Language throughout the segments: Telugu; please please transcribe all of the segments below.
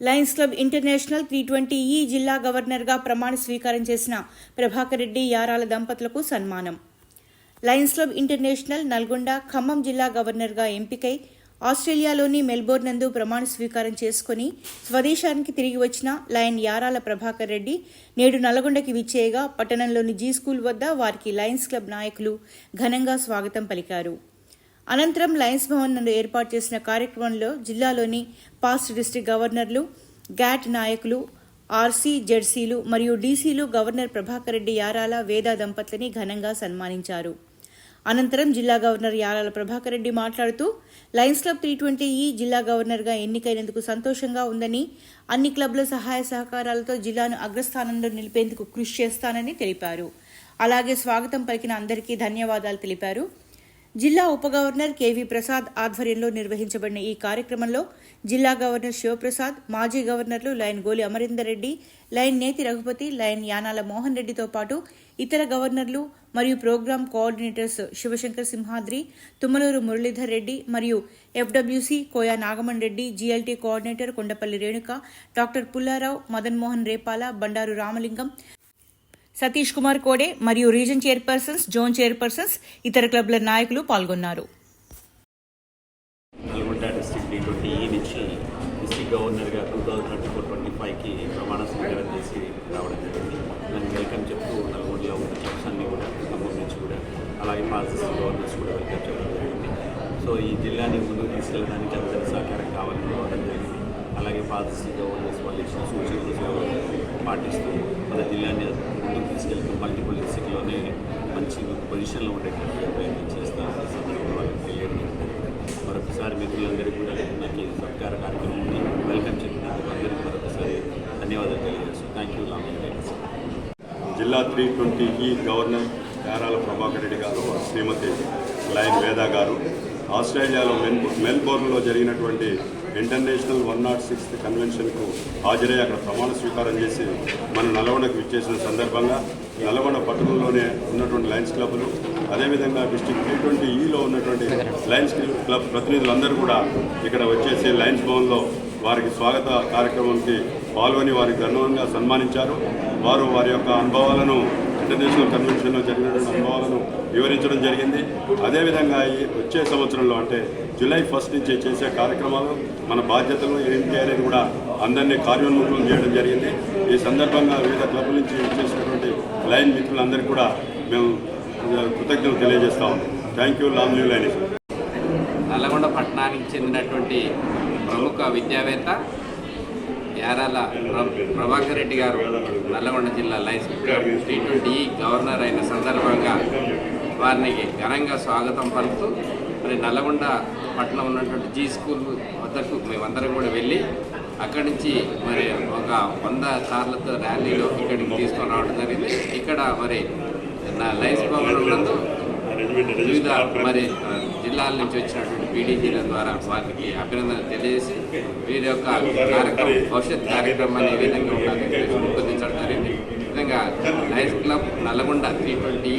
Lions Club International three twenty E జిల్లా గవర్నర్గా ప్రమాణ స్వీకారం చేసిన ప్రభాకర్ రెడ్డి యారాల దంపతులకు సన్మానం. Lions Club International Nalgonda Khammam జిల్లా గవర్నర్గా ఎంపికై ఆస్ట్రేలియాలోని మెల్బోర్న్ నందు ప్రమాణ స్వీకారం చేసుకుని స్వదేశానికి తిరిగి వచ్చిన లయన్ యారాల ప్రభాకర్ రెడ్డి నేడు నల్గొండకి విచ్చేయగా పట్టణంలోని జీ స్కూల్ వద్ద వారికి లయన్స్ క్లబ్ నాయకులు ఘనంగా స్వాగతం పలికారు. అనంతరం లయన్స్ భవన్ నందు ఏర్పాటు చేసిన కార్యక్రమంలో జిల్లాలోని పాస్ట్ డిస్టిక్ గవర్నర్లు గ్యాట్ నాయకులు ఆర్సీ జెడ్సీలు మరియు డీసీలు గవర్నర్ ప్రభాకర్ రెడ్డి యారాల వేద దంపతులని ఘనంగా సన్మానించారు. అనంతరం జిల్లా గవర్నర్ యారాల ప్రభాకర్ రెడ్డి మాట్లాడుతూ లయన్స్ క్లబ్ త్రీ ట్వంటీ ఈ జిల్లా గవర్నర్గా ఎన్నికైనందుకు సంతోషంగా ఉందని అన్ని క్లబ్ల సహాయ సహకారాలతో జిల్లాను అగ్రస్థానంలో నిలిపేందుకు కృషి చేస్తానని తెలిపారు. అలాగే స్వాగతం పలికిన అందరికీ ధన్యవాదాలు తెలిపారు. జిల్లా ఉప గవర్నర్ కెవి ప్రసాద్ ఆధ్వర్యంలో నిర్వహించబడిన ఈ కార్యక్రమంలో జిల్లా గవర్నర్ శివప్రసాద్ మాజీ గవర్నర్లు లయన్ గోలి అమరీందర్ రెడ్డి లయన్ నేతి రఘుపతి లయన్ యానాల మోహన్ రెడ్డితో పాటు ఇతర గవర్నర్లు మరియు ప్రోగ్రాం కోఆర్డినేటర్స్ శివశంకర్ సింహాద్రి తుమ్మలూరు మురళీధర్ రెడ్డి మరియు F W C Koya Nagaman Reddy G L T coordinator Kondapalli Renuka doctor Pullarao Madan Mohan Repala Bandaru Ramalingam Satish Kumar Kode మరియు రీజన్ చైర్పర్సన్స్ జోన్ చైర్పర్సన్స్ ఇతర క్లబ్ల నాయకులు పాల్గొన్నారు. Nalgonda district D twenty E నుంచి గవర్నర్గా two thousand twenty four twenty ఫైవ్కి ప్రమాణ స్వీకారం చేసి రావడం జరిగింది. వెల్కమ్ చెప్తూ నల్గొండలో ఉన్న క్లబ్స్ అన్నీ కూడా ఖమ్మం నుంచి కూడా అలాగే పాలసీ గవర్నర్స్ కూడా వెల్కమ్ చెప్పడం జరిగింది. సో ఈ జిల్లాని ముందుకు తీసుకెళ్ళడానికి అందరి సహకారం కావాలని రావడం జరిగింది. అలాగే పాలసీ గవర్నర్స్ వాళ్ళు ఇచ్చిన సూచనలు పాటిస్తూ మన జిల్లాని ముందుకు తీసుకెళ్తూ మల్టిపుల్ డిస్ట్రిక్ట్లోనే మంచి పొజిషన్లో ఉండేటట్టుగా ప్రయత్నం చేస్తాను సందర్భంగా వాళ్ళకి తెలియడం మరొకసారి మిత్రులందరికీ కూడా నాకు ఈ సత్కార కార్యక్రమాన్ని వెల్కమ్ చెప్పినందుకు అందరికీ మరొకసారి ధన్యవాదాలు తెలియజేస్తాను థ్యాంక్ యూ లాంగ్ జిల్లా త్రీ ట్వంటీ ఈ గవర్నర్ యారాల ప్రభాకర్ రెడ్డి గారు శ్రీమతి లయన్ వేద గారు ఆస్ట్రేలియాలో మెల్ మెల్బోర్న్లో జరిగినటువంటి ఇంటర్నేషనల్ వన్ నాట్ సిక్స్త్ కన్వెన్షన్కు హాజరై అక్కడ ప్రమాణ స్వీకారం చేసి మన నల్గొండకు విచ్చేసిన సందర్భంగా నల్గొండ పట్టణంలోనే ఉన్నటువంటి లయన్స్ క్లబ్లు అదేవిధంగా డిస్టిక్ త్రీ ట్వంటీ ఈలో ఉన్నటువంటి లయన్స్ క్లబ్ ప్రతినిధులందరూ కూడా ఇక్కడ వచ్చేసి లయన్స్ భవన్లో వారికి స్వాగత కార్యక్రమానికి పాల్గొని వారికి ఘనంగా సన్మానించారు. వారు వారి యొక్క అనుభవాలను ఇంటర్నేషనల్ కన్వెన్షన్లో జరిగినటువంటి అనుభవాలను వివరించడం జరిగింది. అదేవిధంగా ఈ వచ్చే సంవత్సరంలో అంటే జూలై ఫస్ట్ నుంచి చేసే కార్యక్రమాలు మన బాధ్యతలు ఏంటి అనేది కూడా అందరినీ కార్యోన్ముఖం చేయడం జరిగింది. ఈ సందర్భంగా వివిధ క్లబ్ల నుంచి చేసినటువంటి లైన్ మిత్రులందరికీ కూడా మేము కృతజ్ఞతలు తెలియజేస్తా ఉన్నాం. Thank you. Long live line. Nallagonda పట్టణానికి చెందినటువంటి ప్రముఖ విద్యావేత్త యారాల ప్ర- ప్రభాకర్ రెడ్డి గారు నల్లగొండ జిల్లా లైన్స్ టీ ట్వంటీ గవర్నర్ అయిన సందర్భంగా వారిని ఘనంగా స్వాగతం పలుకుతూ మరి నల్లగొండ పట్టణం ఉన్నటువంటి జీ స్కూల్ వద్దకు మేమందరం కూడా వెళ్ళి అక్కడి నుంచి మరి ఒక వంద కార్లతో ర్యాలీలో ఇక్కడికి తీసుకొని రావడం జరిగింది. ఇక్కడ మరి నా లైన్స్ భవన్ నందు వివిధ మరి జిల్లాల నుంచి వచ్చినటువంటి పీడీజీల ద్వారా వారికి అభినందనలు తెలియజేసి వీరి యొక్క కార్యక్రమం భవిష్యత్ కార్యక్రమాన్ని ఏ విధంగా ఉండాలని రూపొందించడం జరిగింది. విధంగా Lions Club Nalgonda three twenty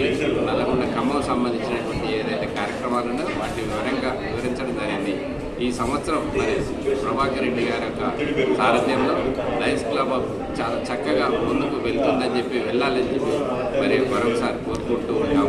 Nalgonda Khammam సంబంధించినటువంటి ఏదైతే కార్యక్రమాలు ఉన్నాయో వాటిని వివరంగా వివరించడం జరిగింది. ఈ సంవత్సరం మరి ప్రభాకర్ రెడ్డి గారి యొక్క సారథ్యంలో లయన్స్ క్లబ్ చాలా చక్కగా ముందుకు వెళ్తుందని చెప్పి వెళ్ళాలని చెప్పి మరి మరొకసారి కోరుకుంటూ ఉంటాం.